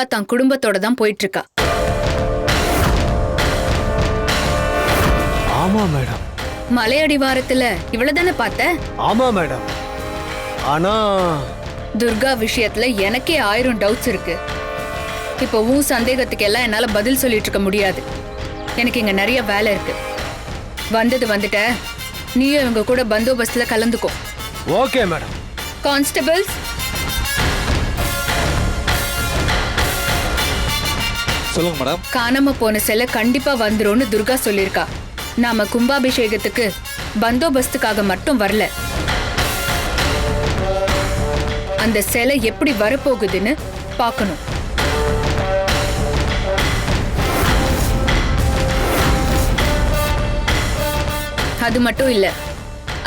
துர்கா தன் குடும்பத்தோட தான் போயிட்டு இருக்கா ஆமா மேடம். மலையடிவாரத்துல இவ்வளவு தானே பார்த்த? ஆமா மேடம். ஆனா துர்கா விஷயத்துல எனக்கே ஆயிரம் டவுட்ஸ் இருக்கு. இப்போ உன் சந்தேகத்துக்கு எல்லாம் என்னால பதில் சொல்லிட்டு இருக்க முடியாது. எனக்கு இங்க நிறைய வேலை இருக்கு. வந்தது வந்துட்ட. நீயும் இவங்க கூட பந்தோபஸ்துல கலந்துக்கோ. Okay madam. கான்ஸ்டபிள்ஸ் சொல்லுங்க மேடம் காணாம போன சிலை கண்டிப்பா வந்துரும்னு துர்கா சொல்லியிருக்கா. நாம கும்பாபிஷேகத்துக்கு பந்தோபஸ்துக்காக மட்டும் வரல. அந்த சிலை எப்படி வரப்போகுதுன்னு பார்க்கணும். அது மட்டும் இல்ல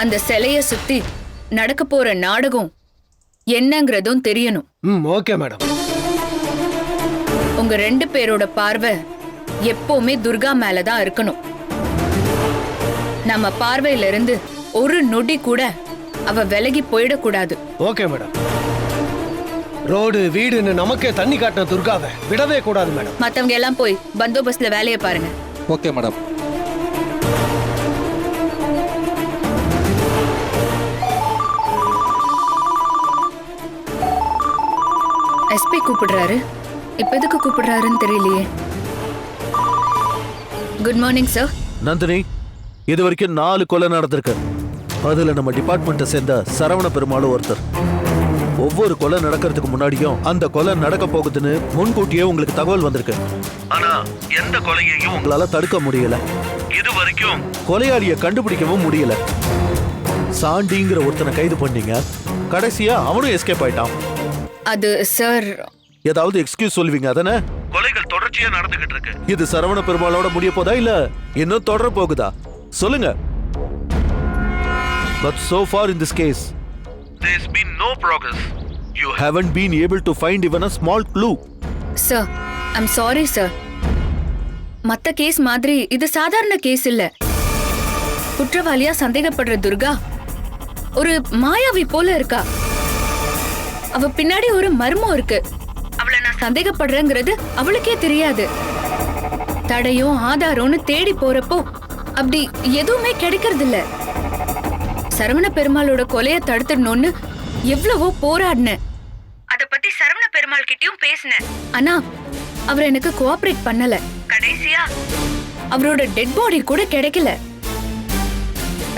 அந்த சிலைய சுத்தி நடக்க போற நாடகம் என்னங்கிறதும் தெரியணும். ஓகே மேடம் உங்க ரெண்டு பேரோட பார்வை எப்பவுமே துர்கா மேல தான் இருக்கணும். நம்ம பார்வையில இருந்து ஒரு நொடி கூட அவ விலகி போயிடக்கூடாது. Okay madam. ரோடு வீடுன்னு நமக்கே தண்ணி காட்டின துர்காவை விடவே கூடாது மேடம். மத்தவங்க எல்லாம் போய் பந்தோபஸ்துல வேலையை பாருங்க. Okay madam. எஸ்பி கூப்பிடுறாரு. இப்ப எதுக்கு கூப்பிடுறாருன்னு தெரியலையே. குட் மார்னிங் சார் நந்தினி இது வரைக்கும் நாலு கொலை நடந்திருக்கு. அதுல நம்ம டிபார்ட்மெண்ட்டை சேர்ந்த சரவண பெருமாளும் ஒருத்தர். ஒவ்வொரு கொலை நடக்கிறதுக்கு முன்னாடியும் அந்த கொலை நடக்க போகுதுன்னு முன்கூட்டியே உங்களுக்கு தகவல் வந்திருக்கு. ஆனா எந்த கொலையையும் உங்களால தடுக்க முடியல. இது வரைக்கும் கொலையாளியை கண்டுபிடிக்கவும் முடியல. சாண்டிங்கிற ஒருத்தனை கைது பண்ணீங்க. கடைசியா அவனும் எஸ்கேப் ஆயிட்டான். அது சார் ஏதாவது எக்ஸ்கியூஸ் சொல்லுவீங்க அதானே? கொலைகள் தொடர்ச்சியா நடந்துகிட்டு இருக்கு. இது சரவண பெருமாளோட முடிய போதா இல்ல இன்னும் தொடர போகுதா? சொல்லுங்க. But so far in this case there's been no progress. You haven't been able to find even a small clue. Sir I'm sorry sir மத்த கேஸ் மாதிரி இது சாதாரண கேஸ் இல்ல. குற்றவாளியா சந்தேகப்படுற துர்கா ஒரு மாயாவி போல இருக்கா. அவ பின்னாடி ஒரு மர்மம் இருக்கு. சந்தேகப்படுறேங்கிறது அவளுக்கே தெரியாது. தடையும் ஆதாரம்னு தேடி போறப்போ அப்படி எதுவுமே கிடைக்கிறது இல்ல சரவண பெருமாளோட கொலைய தடுத்துடணும்னு எவ்வளவோ போராடினேன். அத பத்தி சரவண பெருமாள் கிட்டயும் பேசினேன். ஆனா அவர் எனக்கு கோஆபரேட் பண்ணல. கடைசியா? அவரோட டெட் பாடி கூட கிடைக்கல.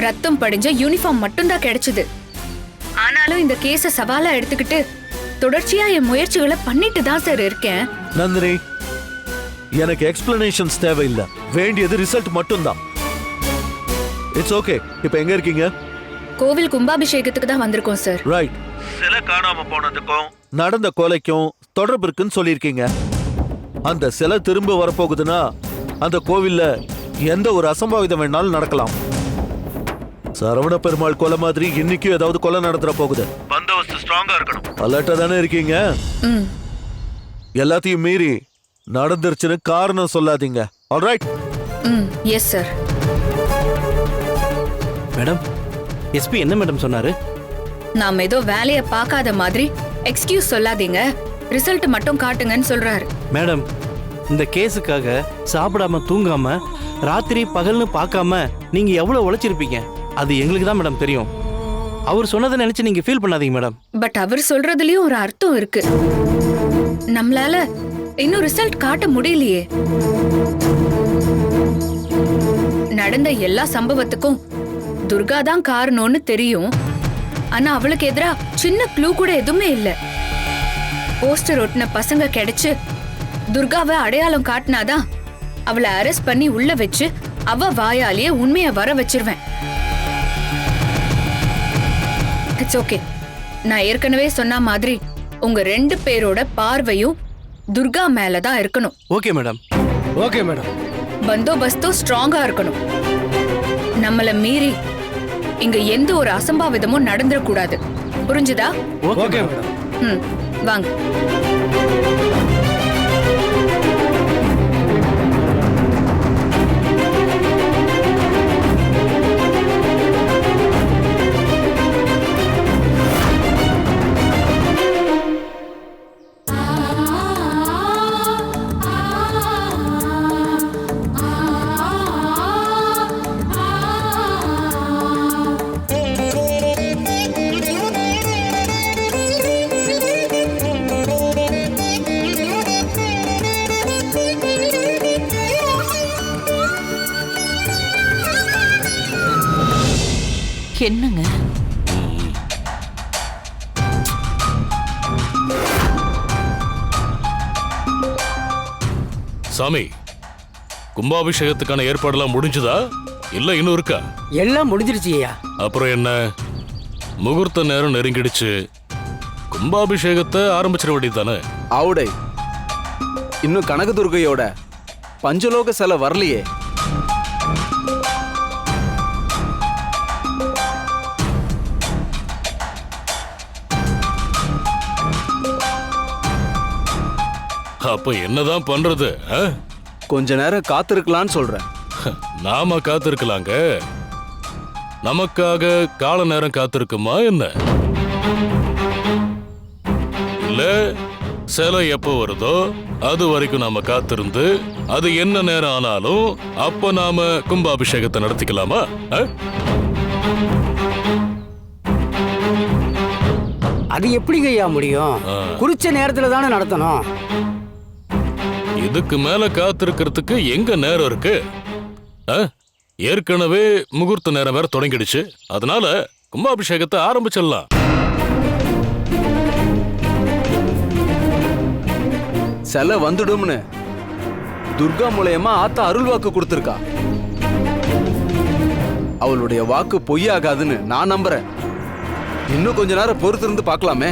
ரத்தம் படிஞ்ச யூனிஃபார்ம் மட்டும்தான் கிடைச்சது. ஆனாலும் இந்த கேஸ சவாலா எடுத்துக்கிட்டு தொடர்ச்சியா என் முயற்சிகளை பண்ணிட்டு தான் சார் இருக்கேன். நந்தினி எனக்கு எக்ஸ்பிளனேஷன்ஸ் தேவையில்லை. வேண்டியது ரிசல்ட் மட்டும்தான். இட்ஸ் ஓகே இப்போ எங்க இருக்கீங்க? கோவில் கும்பாபிஷேகத்துக்கு தான் வந்திருக்கோம் சார். ரைட் சிலை காணாம போனதுக்கும் நடந்த கொலைக்கும் தொடர்பு இருக்குன்னு சொல்லியிருக்கீங்க. அந்த சிலை திரும்ப வரப்போகுதுன்னா அந்த கோவில்ல எந்த ஒரு அசம்பாவிதம் வேணாலும் நடக்கலாம். சரவண பெருமாள் கொலை மாதிரி இன்னைக்கும் ஏதாவது கொலை நடந்துற போகுது. ஸ்ட்ராங்கா இருக்கணும். அலர்ட்டா தானே இருக்கீங்க? ம். எல்லாத்தையும் மீறி நடந்துருச்சுன்னு காரணம் சொல்லாதீங்க. ஆல்ரைட் ம். எஸ் சார் மேடம் எஸ்பி என்ன மேடம் சொன்னாரு? நாம ஏதோ வேலைய பார்க்காத மாதிரி எக்ஸ்கியூஸ் சொல்லாதீங்க. ரிசல்ட் மட்டும் காட்டுங்கன்னு சொல்றாரு. மேடம் இந்த கேஸுக்காக சாப்பிடாம தூங்காம ராத்திரி பகல்னு பார்க்காம நீங்க எவ்வளவு உழைச்சிருப்பீங்க? அது எங்களுக்கு தான் மேடம் தெரியும். அவர் சொன்னதை நினைச்சு நீங்க ஃபீல் பண்ணாதீங்க மேடம் பட் அவர் சொல்றதுலயும் ஒரு அர்த்தம் இருக்கு. நம்மளால இன்னும் ரிசல்ட் காட்ட முடியலையே. நடந்த எல்லா சம்பவத்துக்கும் துர்கா தான் காரணம்னு தெரியும். ஆனா அவளுக்கு எதிரா சின்ன க்ளூ கூட எதுவுமே இல்ல. போஸ்டர் ஒட்டின பசங்க கிடைச்சு துர்காவை அடையாளம் காட்டினாதான் அவளை அரெஸ்ட் பண்ணி உள்ள வச்சு அவ வாயாலேயே உண்மையை வர வச்சிருவேன். இட்ஸ் ஓகே நான் ஏற்கனவே சொன்ன மாதிரி உங்க ரெண்டு பேரோட பார்வையும் துர்கா மேல தான் இருக்கணும். ஓகே மேடம் ஓகே மேடம் பந்தோபஸ்தும் ஸ்ட்ராங்கா இருக்கணும். நம்மள மீறி இங்க எந்த ஒரு அசம்பாவிதமும் நடந்துடக்கூடாது. புரிஞ்சுதா? ஓகே மேடம் ம் வாங்க. என்னங்க? சாமி கும்பாபிஷேகத்துக்கான ஏற்பாடெல்லாம் முடிஞ்சுதா? இல்ல இன்னும் இருக்கா? எல்லாம் முடிஞ்சிருச்சு ஐயா. அப்புறம் என்ன? முகூர்த்த நேரம் நெருங்கிடுச்சு. கும்பாபிஷேகத்தை ஆரம்பிச்சிட வேண்டியது தானே ஆவுடை. இன்னும் கனகதுர்கையோட பஞ்சலோக சிலை வரலையே. அப்ப என்னதான் பண்றது ஆ? கொஞ்ச நேரம் காத்திருக்கலான்னு சொல்றேன் நாம காத்திருக்கலாங்க நமக்காக கால நேரம் காத்திருக்குமா என்ன இல்ல சிலை எப்போ வருதோ அது வரைக்கும் நாம காத்திருந்து அது என்ன நேரம் ஆனாலும் அப்ப நாம கும்பாபிஷேகத்தை நடத்திக்கலாமா ஆ? அது எப்படிங்க ஐயா முடியும் ஆ. குறிச்ச நேரத்துல தானே நடத்தணும் இதுக்கு மேல காத்திருக்கிறதுக்கு எங்க நேரம் இருக்கு? ஏற்கனவே முகூர்த்த நேரம் வேற தொடங்கிடுச்சு. அதனால கும்பாபிஷேகத்தை ஆரம்பிச்சிடலாம். சிலை வந்துடும்னு. துர்கா மூலயமா ஆத்தா அருள் வாக்கு கொடுத்துருக்கா. அவளுடைய வாக்கு பொய்யாகாதுன்னு நான் நம்புறேன். இன்னும் கொஞ்ச நேரம் பொறுத்திருந்து பார்க்கலாமே.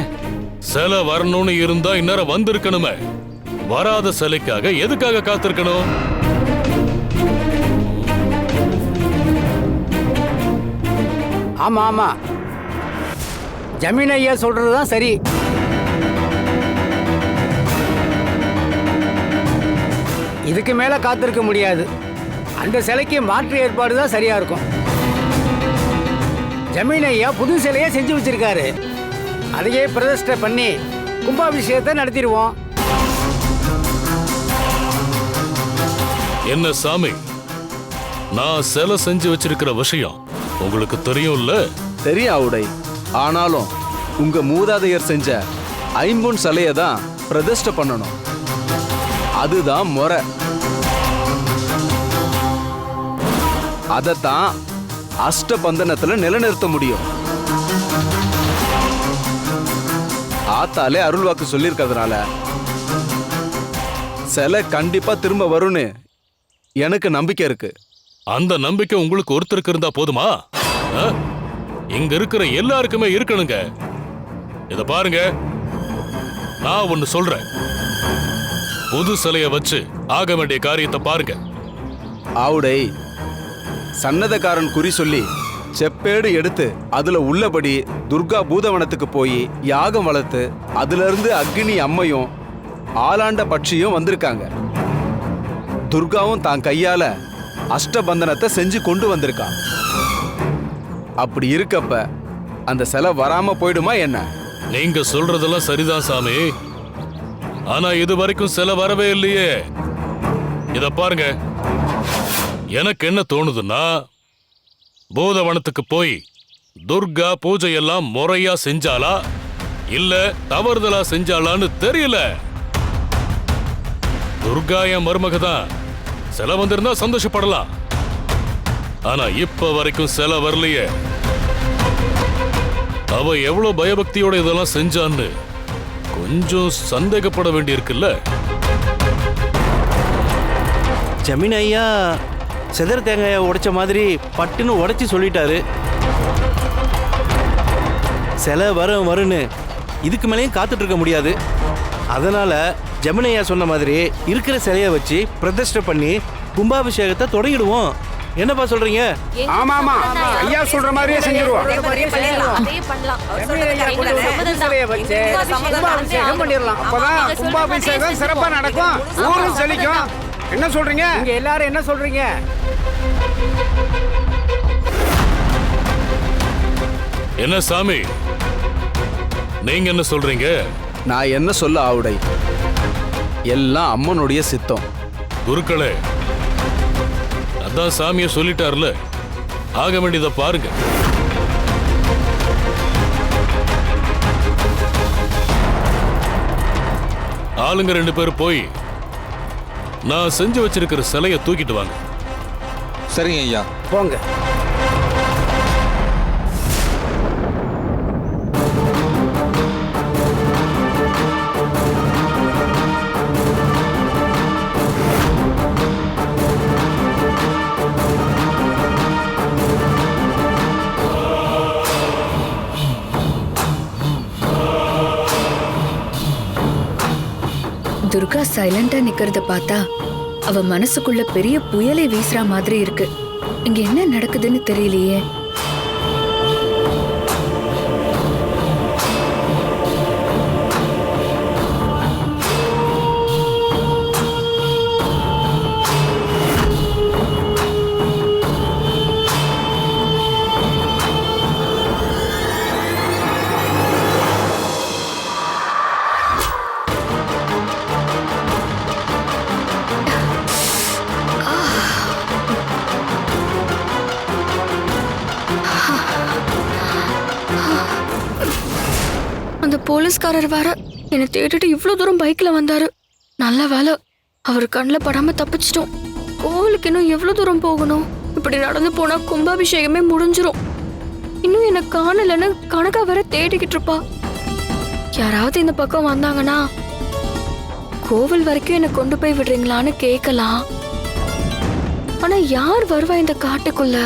சிலை வரணும்னு இருந்தா இந்நேரம் வந்திருக்கணுமே. வராத சிலைக்காக எதுக்காக காத்திருக்கணும்? ஆமா ஆமா. ஜமீன் ஐயா சொல்றதுதான் சரி. இதுக்கு மேல காத்திருக்க முடியாது. அந்த சிலைக்கு மாற்று ஏற்பாடு தான் சரியா இருக்கும். ஜமீன் ஐயா புது சிலையை செஞ்சு வச்சிருக்காரு. அதையே பிரதிஷ்டை பண்ணி கும்பாபிஷேகத்தை நடத்திடுவோம். என்ன சாமி? நான் சிலை செஞ்சு வச்சிருக்கிற விஷயம் உங்களுக்கு தெரியும்ல? தெரியும் ஆவுடை ஆனாலும் உங்க மூதாதையர் செஞ்ச ஐம்பொன் சிலையை தான் பிரதிஷ்ட பண்ணணும். அதுதான் முறை. அதைத்தான் அஷ்டபந்தனத்துல நிலைநிறுத்த முடியும். ஆத்தாலே அருள்வாக்கு சொல்லியிருக்கிறதுனால சிலை கண்டிப்பா திரும்ப வரும்னு எனக்கு நம்பிக்கை இருக்கு. அந்த நம்பிக்கை உங்களுக்கு ஒருத்தருக்கு இருந்தா போதுமா? இங்க இருக்கிற எல்லாருக்குமே இருக்கணுங்க. இத பாருங்க. நான் ஒன்னு சொல்றேன். புது சிலைய வச்சு ஆக வேண்டிய காரியத்தை பாருங்க. ஆவுடை சன்னதக்காரன் குறி சொல்லி செப்பேடு எடுத்து அதுல உள்ளபடி துர்கா பூதவனத்துக்கு போய் யாகம் வளர்த்து அதுல இருந்து அக்னி அம்மையும் ஆலாண்ட பட்சியும் வந்திருக்காங்க. துர்காவும் தான் கையால அஷ்டபந்தனத்தை செஞ்சு கொண்டு வந்திருக்கான் அப்படி இருக்கப்ப அந்த சிலை வராம போயிடுமா என்ன? நீங்க சொல்றதெல்லாம் சரிதான் சாமி. ஆனா இது வரைக்கும் சிலை வரவே இல்லையே. இத பாருங்க. எனக்கு என்ன தோணுதுன்னா பூதவனத்துக்கு போய் துர்கா பூஜை எல்லாம் முறையா செஞ்சாலா இல்ல தவறுதலா செஞ்சாலான்னு தெரியல. துர்கா என் மருமக தான் சில வந்திருந்தா சந்தோஷப்படலாம். ஆனா இப்ப வரைக்கும் செல வரலையே. அவ எவ்வளவு பயபக்தியோட இதெல்லாம் செஞ்சான்னு கொஞ்சம் சந்தேகப்பட வேண்டியிருக்குல்ல. ஜமீன் ஐயா செதற தேங்காயை உடைச்ச மாதிரி பட்டுன்னு உடைச்சி சொல்லிட்டாரு. சிலை வரும் வருன்னு இதுக்கு மேலேயும் காத்துட்டு இருக்க முடியாது. அதனால ஜமீன் ஐயா சொன்ன மாதிரி இருக்கிற சிலையை வச்சு பிரதிஷ்டை பண்ணி கும்பாபிஷேகத்தை தொடங்கிடுவோம். என்னப்பா சொல்றீங்க? ஆமா ஆமா ஐயா சொல்ற மாதிரியே செஞ்சிருவோம் சிலையை வச்சு கும்பாபிஷேகம் பண்ணிடலாம். அப்பதான் கும்பாபிஷேகம் சிறப்பா நடக்கும். ஊரும் செழிக்கும். என்ன சொல்றீங்க? இங்க எல்லாரும் என்ன சொல்றீங்க? என்ன சாமி? நீங்க என்ன சொல்றீங்க? நான் என்ன சொல்ல ஆவுடை? எல்லாம் அம்மனுடைய சித்தம். குருக்களே அதான் சாமியை சொல்லிட்டார்ல. ஆக வேண்டியதை பாருங்க. ஆளுங்க ரெண்டு பேர் போய் நான் செஞ்சு வச்சிருக்கிற சிலையை தூக்கிட்டு வாங்க. சரிங்க ஐயா. போங்க. துர்கா சைலண்டா நிக்கிறத பார்த்தா அவ மனசுக்குள்ள பெரிய புயலை வீசுற மாதிரி இருக்கு. இங்க என்ன நடக்குதுன்னு தெரியலையே. போலீஸ்காரர் வேற என்னை தேடிட்டு இவ்வளோ தூரம் பைக்ல வந்தாரு. நல்ல வேலை அவர் கண்ணில் படாம தப்பிச்சிட்டோம். கோவிலுக்கு இன்னும் எவ்வளோ தூரம் போகணும்? இப்படி நடந்து போனா கும்பாபிஷேகமே முடிஞ்சிரும். இன்னும் என்னை காணலைன்னு கணக்கா வேற தேடிக்கிட்டு இருப்பா. யாராவது இந்த பக்கம் வந்தாங்கன்னா கோவில் வரைக்கும் என்னை கொண்டு போய் விடுறீங்களான்னு கேட்கலாம். ஆனா யார் வருவா இந்த காட்டுக்குள்ள?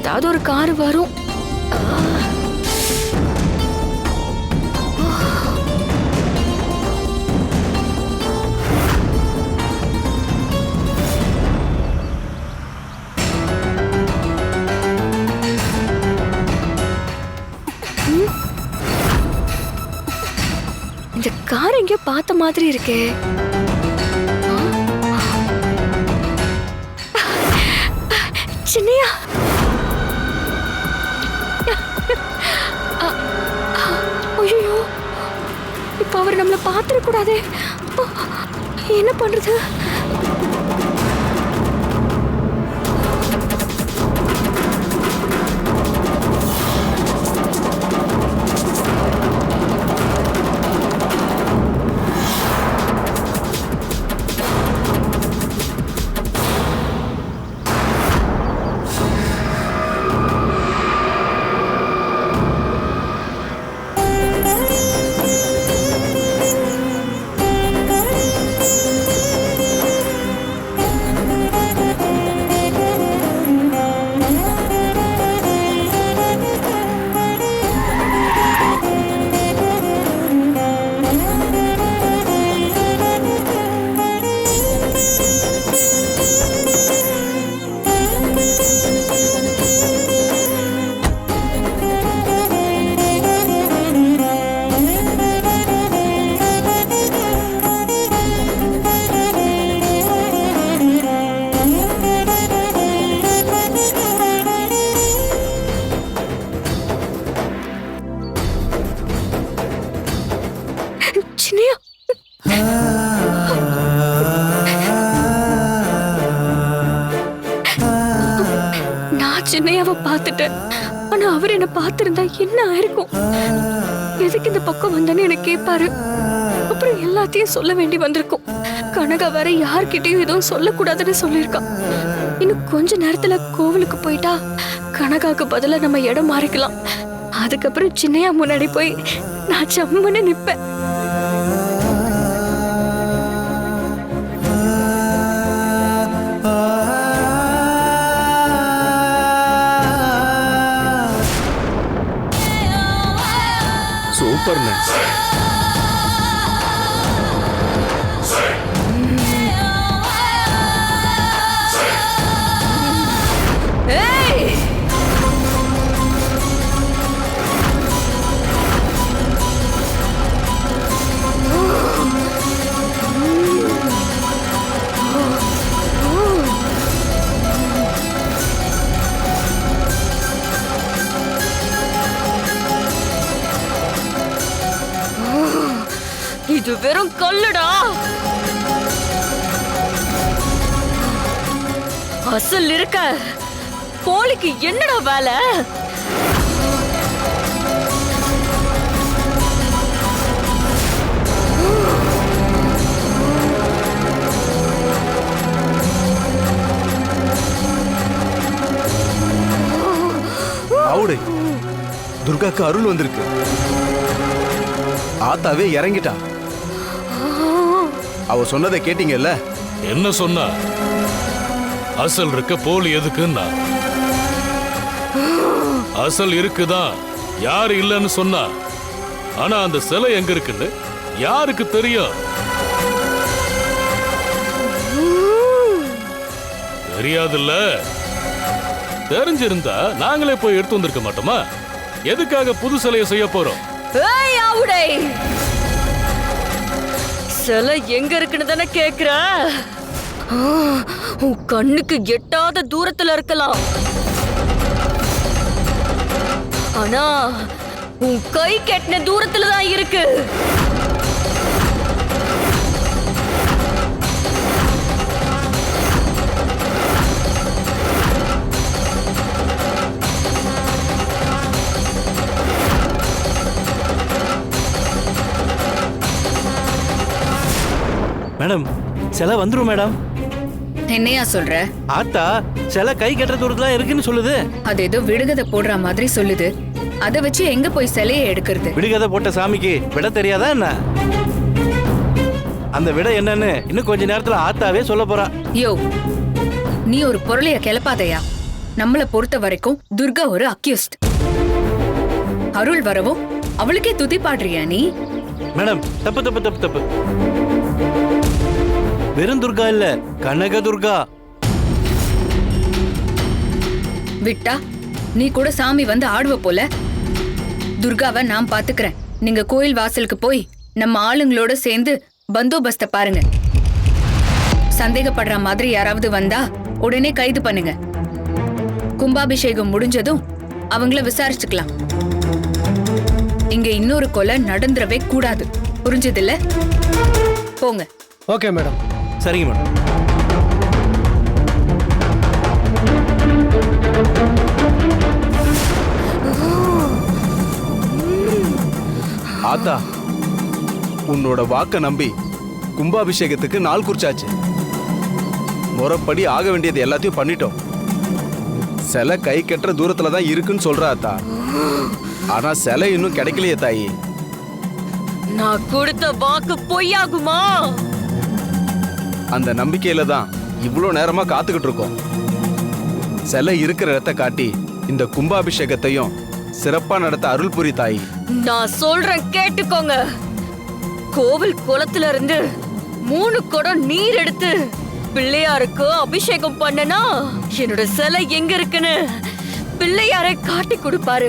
ஏதாவது ஒரு கார் வரும். கார் எங்கேயோ பார்த்த மாதிரி இருக்கே. சின்னையா. ஐயோ இப்ப அவர் நம்மளை பார்த்துடக்கூடாது. என்ன பண்றது? என்ன பார்த்திருந்தா என்ன ஆயிருக்கும்? எதுக்கு இந்த பக்கம் வந்தேன்னு எனக்கு கேட்பாரு அப்புறம் எல்லாத்தையும் சொல்ல வேண்டி வந்திருக்கும். கனகா வேற யார்கிட்டயும் எதுவும் சொல்லக்கூடாதுன்னு சொல்லியிருக்கான் இன்னும் கொஞ்ச நேரத்துல கோவிலுக்கு போயிட்டா கனகாக்கு பதிலா நம்ம இடம் மாறிக்கலாம். அதுக்கப்புறம் சின்னையா முன்னாடி போய் நான் சம்முன்னு நிற்பேன் சூப்பர்ண்ணே இது வெறும் கல்லுடா. அசல் இருக்க. கோழிக்கு என்னடா வேலை? அவுடு துர்காக்கு அருள் வந்திருக்கு. ஆத்தாவே இறங்கிட்டா அவ சொன்னதை கேட்டீங்கல்ல? என்ன சொன்னா? அசல் இருக்க போலி எதுக்குன்னா? அசல் இருக்குதான் யார் இல்லைன்னு சொன்னா? ஆனா அந்த சிலை எங்க இருக்குன்னு யாருக்கு தெரியும்? தெரியாதுல்ல? தெரிஞ்சிருந்தா நாங்களே போய் எடுத்து வந்திருக்க மாட்டோமா? எதுக்காக புது சிலையை செய்ய போறோம்? ஏய் ஆவுடை! சிலை எங்க இருக்குன்னு தானே கேக்குற? ஆ, உன் கண்ணுக்கு எட்டாத தூரத்துல இருக்கலாம். ஆனா உன் கை கெட்டின தூரத்துல தான் இருக்கு. சிலை வந்துரும் மேடம். என்னையா சொல்ற? ஆத்தா சிலை கை கட்டுற தூரத்துல இருக்குன்னு சொல்லுது. அது ஏதோ விடுகதை போடுற மாதிரி சொல்லுது. அதை வச்சு எங்க போய் சிலையை எடுக்கிறது? விடுகதை போட்ட சாமிக்கு விட தெரியாதா என்ன? அந்த விட என்னன்னு இன்னும் கொஞ்ச நேரத்துல ஆத்தாவே சொல்ல போறா. யோ நீ ஒரு பொருளைய கிளப்பாதையா? நம்மள பொறுத்த வரைக்கும் துர்கா ஒரு அக்யூஸ்ட். அருள் வரவும் அவளுக்கே துதி பாடுறியா நீ? மேடம் தப்பு தப்பு தப்பு தப்பு. வெறும் துர்கா இல்ல கனக துர்கா விட்டா நீ கூட சாமி வந்து ஆடுவ போல. துர்காவை நான் பாத்துக்கிறேன். நீங்க கோயில் வாசலுக்கு போய் நம்ம ஆளுங்களோட சேர்ந்து பந்தோபஸ்த பாருங்க. சந்தேகப்படுற மாதிரி யாராவது வந்தா உடனே கைது பண்ணுங்க. கும்பாபிஷேகம் முடிஞ்சதும் அவங்கள விசாரிச்சுக்கலாம். இங்க இன்னொரு கொலை நடந்துடவே கூடாது. புரிஞ்சதில்ல? போங்க. Okay madam. சரிங்க மேடம். ஆத்தா உன்னோட வாக்க நம்பி கும்பாபிஷேகத்துக்கு நாள் குறிச்சாச்சு. முறைப்படி ஆக வேண்டியது எல்லாத்தையும் பண்ணிட்டோம். சிலை கை கட்டுற தூரத்துல தான் இருக்குன்னு சொல்றா ஆத்தா. ஆனா சிலை இன்னும் கிடைக்கலையே தாயி. நான் கொடுத்த வாக்கு பொய்யாகுமா? அந்த நம்பிக்கையில தான் இவ்வளோ நேரமா காத்துக்கிட்டு இருக்கோம். சிலை இருக்கிற இடத்த காட்டி இந்த கும்பாபிஷேகத்தையும் சிறப்பா நடத்த அருள் புரி தாய். நான் சொல்றேன் கேட்டுக்கோங்க. கோவில் குளத்துல இருந்து மூணு குடம் நீர் எடுத்து பிள்ளையாருக்கு அபிஷேகம் பண்ணனா என்னோட சிலை எங்க இருக்குன்னு பிள்ளையாரை காட்டி கொடுப்பாரு.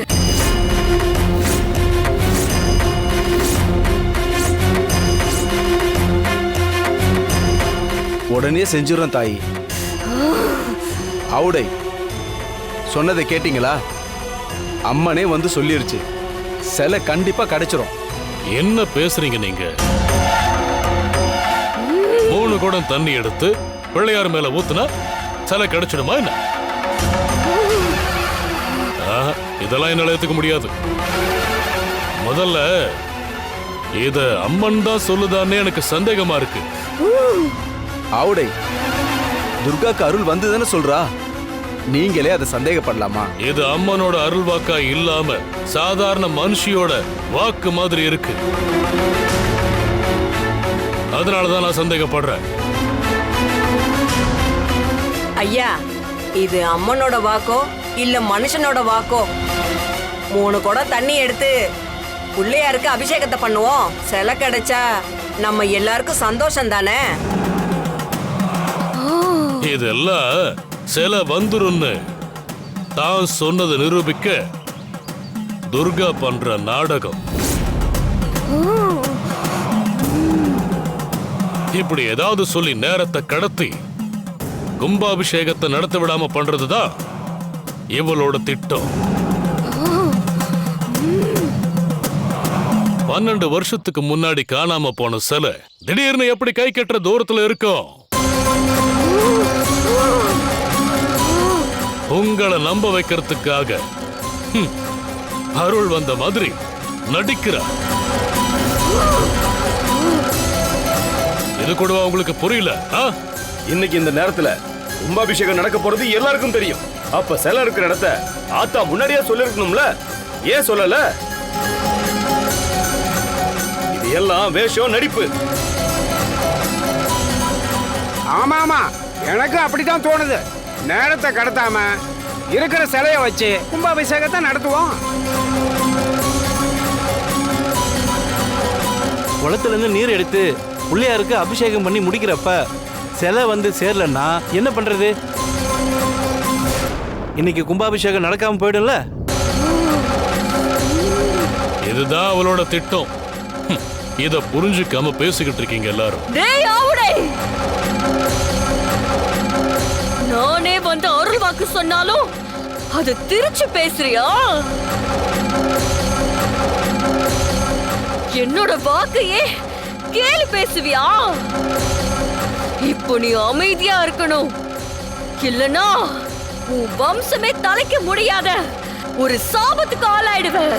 உடனே செஞ்சிடறோம் தாயி. அவுடை சொன்னதை கேட்டிங்களா? அம்மனே வந்து சொல்லிருச்சு. சிலை கண்டிப்பா கிடைச்சிரும். என்ன பேசுறீங்க நீங்க? மூணு குடம் தண்ணி எடுத்து பிள்ளையார் மேல ஊத்துனா சிலை கிடைச்சிடுமா என்ன? ஆஹா, இதெல்லாம் என்னால ஏத்துக்க முடியாது. முதல்ல இத அம்மன் தான் சொல்லுதான்னு எனக்கு சந்தேகமா இருக்கு. ஆவுடை. துர்காக்கு அருள் வந்துதானே சொல்றா. நீங்களே அதை சந்தேகப்படலாமா? இது அம்மனோட அருள் வாக்கா இல்லாம சாதாரண மனுஷியோட வாக்கு மாதிரி இருக்கு. அதனாலதான் நான் சந்தேகப்படுறேன். ஐயா இது அம்மனோட வாக்கோ இல்ல மனுஷனோட வாக்கோ? மூணு குடம் தண்ணி எடுத்து பிள்ளையாருக்கு அபிஷேகத்தை பண்ணுவோம். சிலை கிடைச்சா நம்ம எல்லாருக்கும் சந்தோஷம் தானே இதெல்லாம் சில வந்துருன்னு தான் சொன்னதை நிரூபிக்க துர்கா பண்ற நாடகம். இப்படி ஏதாவது சொல்லி நேரத்தை கடத்தி கும்பாபிஷேகத்தை நடத்த விடாம பண்றதுதான் இவளோட திட்டம். பன்னெண்டு வருஷத்துக்கு முன்னாடி காணாம போன சிலை திடீர்னு எப்படி கை கட்டுற தூரத்துல இருக்கும்? உங்களை நம்ப வைக்கிறதுக்காக. ஹம், அருள் வந்த மாதிரி நடிக்கிறார் இது கூடவா உங்களுக்கு புரியல ஆ? இன்னைக்கு இந்த நேரத்துல கும்பாபிஷேகம் நடக்க போறது எல்லாருக்கும் தெரியும். அப்ப சிலை இருக்கிற இடத்த ஆத்தா முன்னாடியே சொல்லிருக்கணும்ல? ஏன் சொல்லல? இது எல்லாம் வேஷம் நடிப்பு. ஆமா ஆமா எனக்கு அப்படித்தான் தோணுது. நேரத்தை கடத்தாம இருக்கிற சிலைய வச்சு கும்பாபிஷேகத்தை நடத்துவோம். குளத்துல இருந்து நீர் எடுத்து பிள்ளையாருக்கு அபிஷேகம் பண்ணி முடிக்கிறப்ப சிலை வந்து சேரலன்னா என்ன பண்றது? இன்னைக்கு கும்பாபிஷேகம் நடக்காம போயிடும்ல? இதுதான் அவளோட திட்டம். இத புரிஞ்சுக்காம பேசிக்கிட்டு இருக்கீங்க எல்லாரும். டேய் ஆவுடே! நானே வந்து அருள் வாக்கு சொன்னாலும் அது திருச்சு பேசுறியா? என்னோட வாக்கையே கேலி பேசுவியா? இப்போ நீ அமைதியா இருக்கணும். இல்லனா உன் வம்சமே தலைக்க முடியாத ஒரு சாபத்துக்கு ஆளாயிடுவேன்.